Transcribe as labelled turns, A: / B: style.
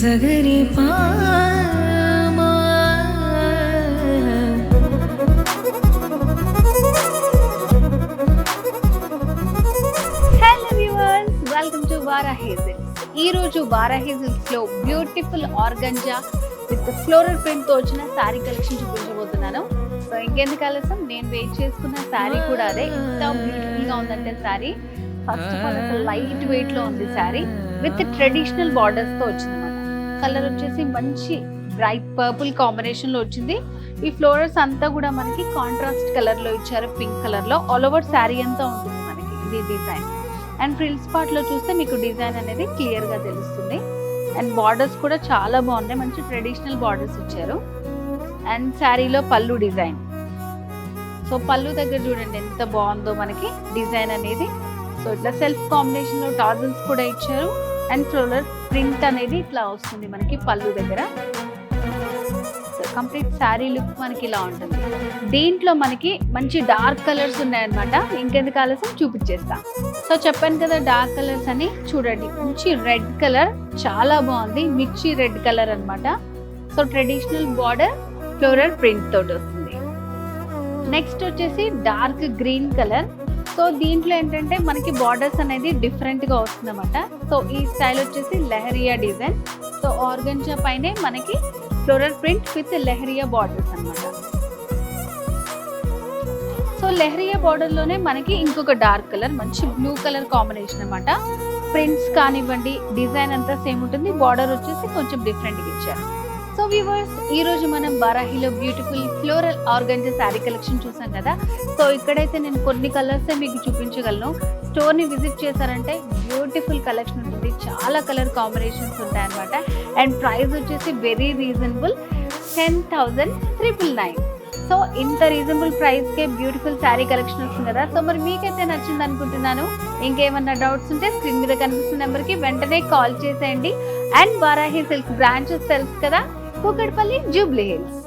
A: జగరి
B: hello welcome to వారా ఈ రోజు వారా హేజిల్స్లో బ్యూటిఫుల్ ఆర్గంజా విత్ ఫ్లోరల్ ప్రింట్తో వచ్చిన శారీ కలెక్షన్ చూపించబోతున్నాను. సో ఇంకెందుకు ఆలస్యం? నేను వెయిట్ చేసుకున్న శారీ కూడా అదే. ఇంత బ్యూటిఫుల్గా ఉందంటే sari first of all light వెయిట్లో ఉంది శారీ విత్ ట్రెడిషనల్ బార్డర్స్తో వచ్చింది కలర్ వచ్చేసి మంచి బ్రైట్ పర్పుల్ కాంబినేషన్లో వచ్చింది. ఈ ఫ్లోరల్స్ అంతా కూడా మనకి కాంట్రాస్ట్ కలర్లో ఇచ్చారు పింక్ కలర్లో. ఆల్ ఓవర్ శారీ అంతా ఉంటుంది మనకి ఇది డిజైన్ అండ్ ఫ్రిల్స్ పార్ట్లో చూస్తే మీకు డిజైన్ అనేది క్లియర్గా తెలుస్తుంది. అండ్ బార్డర్స్ కూడా చాలా బాగున్నాయి. మంచి ట్రెడిషనల్ బార్డర్స్ ఇచ్చారు. అండ్ శారీలో పళ్ళు డిజైన్ సో పళ్ళు దగ్గర చూడండి ఎంత బాగుందో మనకి డిజైన్ అనేది. సో ఇట్లా సెల్ఫ్ కాంబినేషన్లో టాజల్స్ కూడా ఇచ్చారు. అండ్ ఫ్లోరల్ ప్రింట్ అనేది ఇట్లా వస్తుంది మనకి పళ్ళు దగ్గర. సో కంప్లీట్ శారీ లుక్ మనకి ఇలా ఉంటుంది. దీంట్లో మనకి మంచి డార్క్ కలర్స్ ఉన్నాయన్నమాట. ఇంకెందుకు ఆలస్యం? చూపించేస్తా సో చెప్పాను కదా డార్క్ కలర్స్ అని. చూడండి మంచి రెడ్ కలర్ చాలా బాగుంది. మిర్చి రెడ్ కలర్ అనమాట so traditional border floral print తోటి వస్తుంది. నెక్స్ట్ వచ్చేసి డార్క్ గ్రీన్ కలర్ సో దీంట్లో ఏంటంటే మనకి బార్డర్స్ అనేది డిఫరెంట్గా వస్తుందన్నమాట. సో ఈ స్టైల్ వచ్చేసి లెహరియా డిజైన్. సో ఆర్గంజా పైనే మనకి floral print with lehariya borders అన్నమాట. సో లెహరియా బార్డర్లోనే మనకి ఇంకొక డార్క్ కలర్ మంచి బ్లూ కలర్ కాంబినేషన్ అనమాట ప్రింట్స్ కానివ్వండి డిజైన్ అంతా సేమ్ ఉంటుంది. బార్డర్ వచ్చేసి కొంచెం డిఫరెంట్గా ఇచ్చారు. సో వ్యూవర్స్ ఈ రోజు మనం బారాహిలో beautiful floral organza sari collection చూసాం కదా? సో ఇక్కడైతే నేను కొన్ని కలర్స్ మీకు చూపించగలను. స్టోర్ని విజిట్ చేశారంటే బ్యూటిఫుల్ కలెక్షన్ ఉంటుంది. చాలా కలర్ కాంబినేషన్స్ ఉంటాయన్నమాట. అండ్ ప్రైస్ వచ్చేసి very reasonable ten thousand triple nine so ఇంత రీజనబుల్ ప్రైస్కే బ్యూటిఫుల్ శారీ కలెక్షన్ వస్తుంది కదా? సో మరి మీకైతే నచ్చింది అనుకుంటున్నాను. ఇంకేమన్నా డౌట్స్ ఉంటే స్క్రీన్ మీద కనిపిస్తున్న నెంబర్కి వెంటనే కాల్ చేసేయండి. అండ్ వారాహి సిల్క్ బ్రాంచెస్ తెలుసు కదా? Kukatpally Jubilee hills